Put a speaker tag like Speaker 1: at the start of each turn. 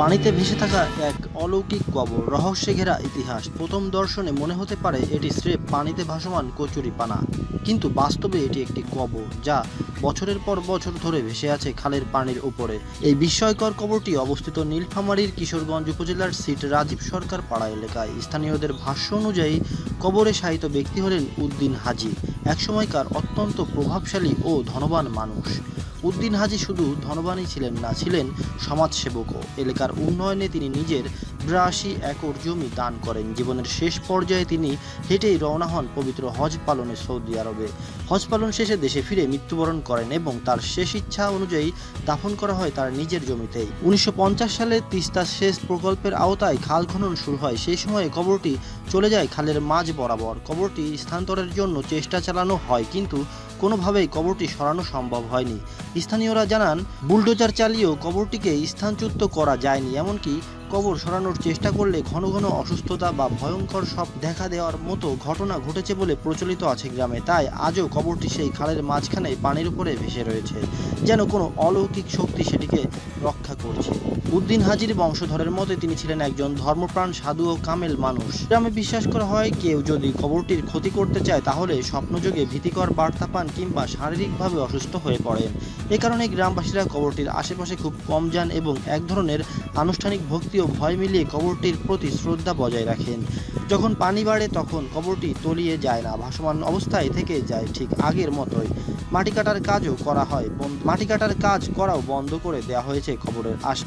Speaker 1: পানিতে ভেসে থাকা এক অলৌকিক কবর, রহস্যে ঘেরা ইতিহাস। প্রথম দর্শনে মনে হতে পারে এটি স্রেফ পানিতে ভাসমান কচুরি পানা। কিন্তু বাস্তবে এটি একটি কবর, যা বছরের পর বছর ধরে ভেসে আছে খালের পানির উপরে। এই বিস্ময়কর কবরটি অবস্থিত নীলফামারীর কিশোরগঞ্জ উপজেলার সিট রাজীব সরকার পাড়া এলাকায়। স্থানীয়দের ভাষ্য অনুযায়ী, কবরে শায়িত ব্যক্তি হলেন উদ্দিন হাজি, একসময়কার অত্যন্ত প্রভাবশালী ও ধনবান মানুষ। উদ্দিন হাজি শুধু ধনবানই ছিলেন না, ছিলেন সমাজসেবকও। এলাকার উন্নয়নে তিনি নিজের বিরাশি একর জমি দান করেন। জীবনের শেষ পর্যায়ে তিনি হেঁটেই রওনা হন পবিত্র হজ পালনে সৌদি আরবে। হজ পালন শেষে দেশে ফিরে মৃত্যুবরণ করেন এবং তার শেষ ইচ্ছা অনুযায়ী দাফন করা হয় তার নিজের জমিতেই। উনিশশো পঞ্চাশ সালে তিস্তা সেচ প্রকল্পের আওতায় খাল খনন শুরু হয়। সেই সময়ে কবরটি চলে যায় খালের মাঝ বরাবর। কবরটি স্থানান্তরের জন্য চেষ্টা চালানো হয়, কিন্তু কোনোভাবেই কবরটি সরানো সম্ভব হয়নি। স্থানীয়রা জানান বুলডোজার চালিয়েও কবরটিকে স্থানচ্যুত করা যায়নি এমনকি কবর সরানোর চেষ্টা করলে ঘন ঘন অসুস্থতা বা ভয়ঙ্কর সব দেখা দেওয়ার মতো ঘটনা ঘটেছে বলে প্রচলিত আছে গ্রামে। তাই আজও কবরটি সেই খালের মাঝখানে পানির উপরে ভেসে রয়েছে, যেন কোনো অলৌকিক শক্তি সেটিকে রক্ষা করছে। উদ্দিন হাজির বংশধরের মতে তিনি ছিলেন একজন ধর্মপ্রাণ সাধু ও কামেল মানুষ। গ্রামে বিশ্বাস করা হয়, কেউ যদি কবরটির ক্ষতি করতে চায় তাহলে স্বপ্নযোগে ভীতিকর বার্তা পান কিংবা শারীরিকভাবে অসুস্থ হয়ে পড়েন। এ কারণে গ্রামবাসীরা কবরটির আশেপাশে খুব কম যান এবং এক ধরনের আনুষ্ঠানিক ভক্তি ও ভয় মিলিয়ে কবরটির প্রতি শ্রদ্ধা বজায় রাখেন। যখন পানি বাড়ে তখন কবরটি তলিয়ে যায় না, ভাসমান অবস্থায় থেকে যায় ঠিক আগের মতোই। মাটি কাটার কাজও করা হয় মাটি কাটার কাজ করাও বন্ধ করে দেওয়া হয়েছে কবরের আশ